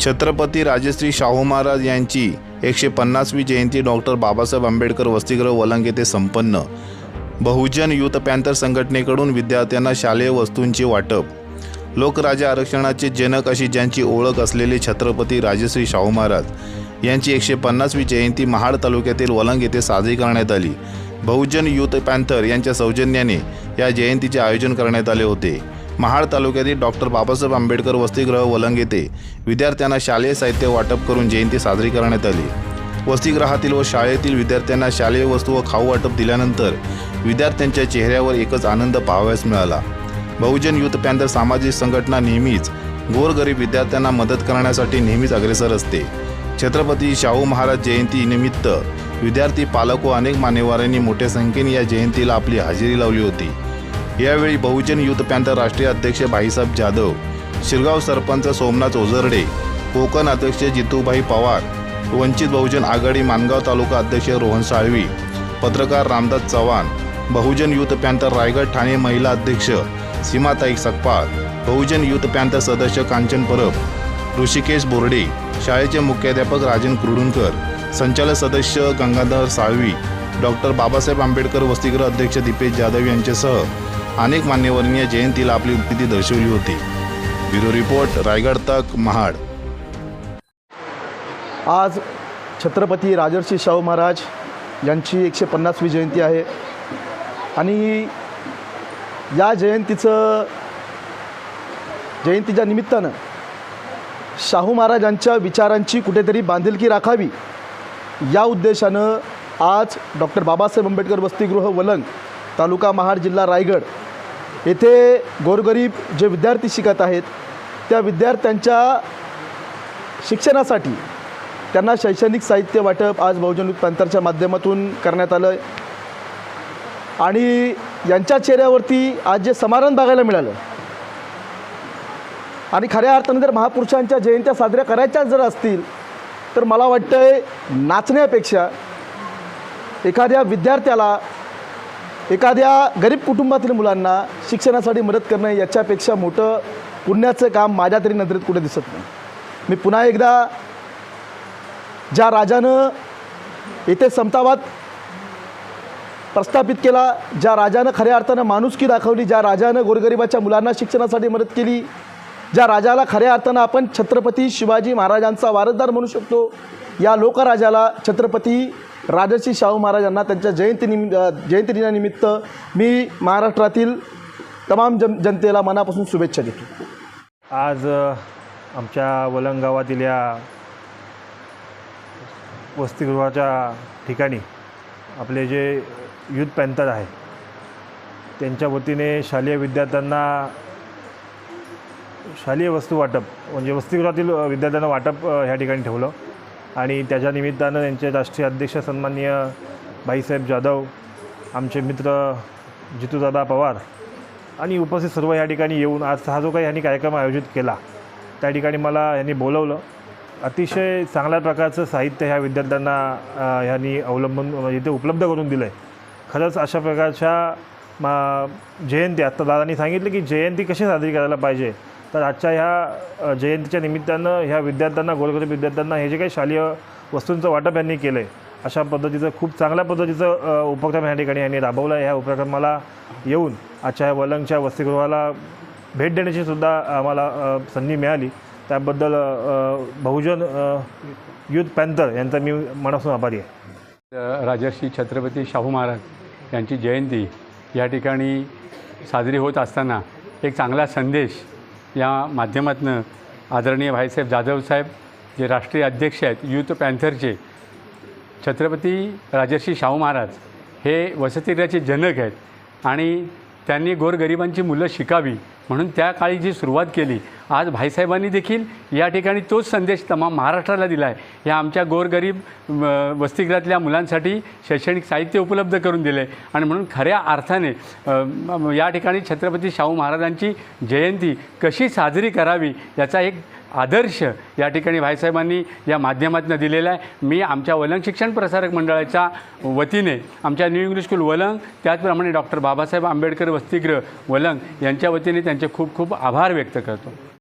छत्रपती राजश्री शाहू महाराज यांची एकशे पन्नासवी जयंती डॉक्टर बाबासाहेब आंबेडकर वसतिगृह वलंग येथे संपन्न. बहुजन युथ पॅन्थर संघटनेकडून विद्यार्थ्यांना शालेय वस्तूंचे वाटप. लोकराजा आरक्षणाचे जनक अशी ज्यांची ओळख असलेले छत्रपती राजश्री शाहू महाराज यांची एकशे पन्नासवी जयंती महाड तालुक्यातील वलंग येथे साजरी करण्यात आली. बहुजन युथ पॅन्थर यांच्या सौजन्याने या जयंतीचे आयोजन करण्यात आले होते. महाड तालुक्यातील डॉक्टर बाबासाहेब आंबेडकर वसतिगृह वलंग येथे विद्यार्थ्यांना शालेय साहित्य वाटप करून जयंती साजरी करण्यात आली. वसतिगृहातील व शाळेतील विद्यार्थ्यांना शालेय वस्तू व खाऊ वाटप दिल्यानंतर विद्यार्थ्यांच्या चेहऱ्यावर एकच आनंद पाहावयास मिळाला. बहुजन युथ पॅन्थर सामाजिक संघटना नेहमीच गोरगरीब विद्यार्थ्यांना मदत करण्यासाठी नेहमीच अग्रेसर असते. छत्रपती शाहू महाराज जयंती निमित्त विद्यार्थी पालक व अनेक मान्यवरांनी मोठ्या संख्येने या जयंतीला आपली हजेरी लावली होती. यावेळी बहुजन युथ पॅन्थर राष्ट्रीय अध्यक्ष भाईसाहेब जाधव शिरगाव सरपंच सोमनाथ ओझरडे कोकण अध्यक्ष जितूभाई पवार वंचित बहुजन आघाडी मानगाव तालुका अध्यक्ष रोहन साळवी पत्रकार रामदास चव्हाण बहुजन युथ पॅन्थर रायगड ठाणे महिला अध्यक्ष सीमाताई सकपाळ बहुजन युथ पॅन्थर सदस्य कांचन परब ऋषिकेश बोर्डे शाळेचे मुख्याध्यापक राजन कुरुणकर संचालक सदस्य गंगाधर साळवी डॉक्टर बाबासाहेब आंबेडकर वसतिगृह अध्यक्ष दीपेश जाधव यांच्यासह अनेक मान्यवरांनी या जयंतीला आपली उपस्थिती दर्शवली होती. ब्युरो रिपोर्ट रायगड तक महाड. आज छत्रपती राजर्षी शाहू महाराज यांची एकशे पन्नासवी जयंती आहे. आणि या जयंतीचं जयंतीच्या निमित्तानं शाहू महाराजांच्या विचारांची कुठेतरी बांधिलकी राखावी या उद्देशानं आज डॉक्टर बाबासाहेब आंबेडकर वसतिगृह वलंग तालुका महाड जिल्हा रायगड येथे गोरगरीब जे विद्यार्थी शिकत आहेत त्या विद्यार्थ्यांच्या शिक्षणासाठी त्यांना शैक्षणिक साहित्य वाटप आज बहुजन युथ माध्यमातून करण्यात आलं आहे आणि यांच्या चेहऱ्यावरती आज जे समाधान बघायला मिळालं आणि खऱ्या अर्थानं जर महापुरुषांच्या जयंत्या साजऱ्या करायच्या जर असतील तर मला वाटतंय नाचण्यापेक्षा एखाद्या विद्यार्थ्याला एखाद्या गरीब कुटुंबातील मुलांना शिक्षणासाठी मदत करणं याच्यापेक्षा मोठं पुण्याचं काम माझ्या तरी नजरेत कुठे दिसत नाही. मी पुन्हा एकदा ज्या राजानं येथे समतावाद प्रस्थापित केला ज्या राजानं खऱ्या अर्थानं माणुसकी दाखवली ज्या राजानं गोरगरिबाच्या मुलांना शिक्षणासाठी मदत केली ज्या राजाला खऱ्या अर्थानं आपण छत्रपती शिवाजी महाराजांचा वारसदार म्हणू शकतो या लोकराजाला छत्रपती राजर्षी शाहू महाराजांना त्यांच्या जयंती निमि जयंती दिनानिमित्त मी महाराष्ट्रातील तमाम जन जनतेला मनापासून शुभेच्छा देतो. आज आमच्या वलंग गावातील या वसतिगृहाच्या ठिकाणी आपले जे युथ पॅन्थर आहे त्यांच्या वतीने शालेय विद्यार्थ्यांना शालेय वस्तू वाटप म्हणजे वसतिगृहातील विद्यार्थ्यांना वाटप ह्या ठिकाणी ठेवलं. आणि त्याच्या निमित्तानं त्यांचे राष्ट्रीय अध्यक्ष सन्माननीय भाईसाहेब जाधव आमचे मित्र जितूदादा पवार आणि उपस्थित सर्व या ठिकाणी येऊन आज हा जो काही यांनी कार्यक्रम आयोजित केला त्या ठिकाणी मला यांनी बोलवलं. अतिशय चांगल्या प्रकारचं साहित्य ह्या विद्यार्थ्यांना ह्यांनी अवलंबून म्हणजे इथे उपलब्ध करून दिलं आहे खरंच अशा प्रकारच्या मा जयंती आत्ता दादांनी सांगितलं की जयंती कशी साजरी करायला पाहिजे तर आजच्या ह्या जयंतीच्या निमित्तानं ह्या विद्यार्थ्यांना गोरगरीब विद्यार्थ्यांना हे जे काही शालेय वस्तूंचं वाटप यांनी केलं आहे अशा पद्धतीचं खूप चांगल्या पद्धतीचं उपक्रम ह्या ठिकाणी यांनी राबवला आहे ह्या उपक्रमाला येऊन आजच्या ह्या वलंगच्या वसतिगृहाला भेट देण्याची सुद्धा आम्हाला संधी मिळाली. त्याबद्दल बहुजन युथ पॅन्थर यांचा मी मनापासून आभारी आहे. राजर्षी छत्रपती शाहू महाराज यांची जयंती या ठिकाणी साजरी होत असताना एक चांगला संदेश या माध्यमातून आदरणीय भाईसाहेब जाधव साहेब जे राष्ट्रीय अध्यक्ष आहेत युथ पॅन्थरचे छत्रपती राजर्षी शाहू महाराज हे वसतिगृहाचे जनक आहेत आणि त्यांनी गोरगरिबांची मुलं शिकावी म्हणून त्या काळी जी सुरुवात केली आज भाईसाहेबांनी देखील या ठिकाणी तोच संदेश तमाम महाराष्ट्राला दिला आहे या आमच्या गोरगरीब वसतिगृहातल्या मुलांसाठी शैक्षणिक साहित्य उपलब्ध करून दिले आणि म्हणून खऱ्या अर्थाने या ठिकाणी छत्रपती शाहू महाराजांची जयंती कशी साजरी करावी याचा एक आदर्श या ठिकाणी भाईसाहेबांनी या माध्यमातून दिलेला आहे. मी आमच्या वलंग शिक्षण प्रसारक मंडळाच्या वतीने आमच्या न्यू इंग्लिश स्कूल वलंग त्याचप्रमाणे डॉक्टर बाबासाहेब आंबेडकर वसतिगृह वलंग यांच्या वतीने त्यांचे खूप खूप आभार व्यक्त करतो.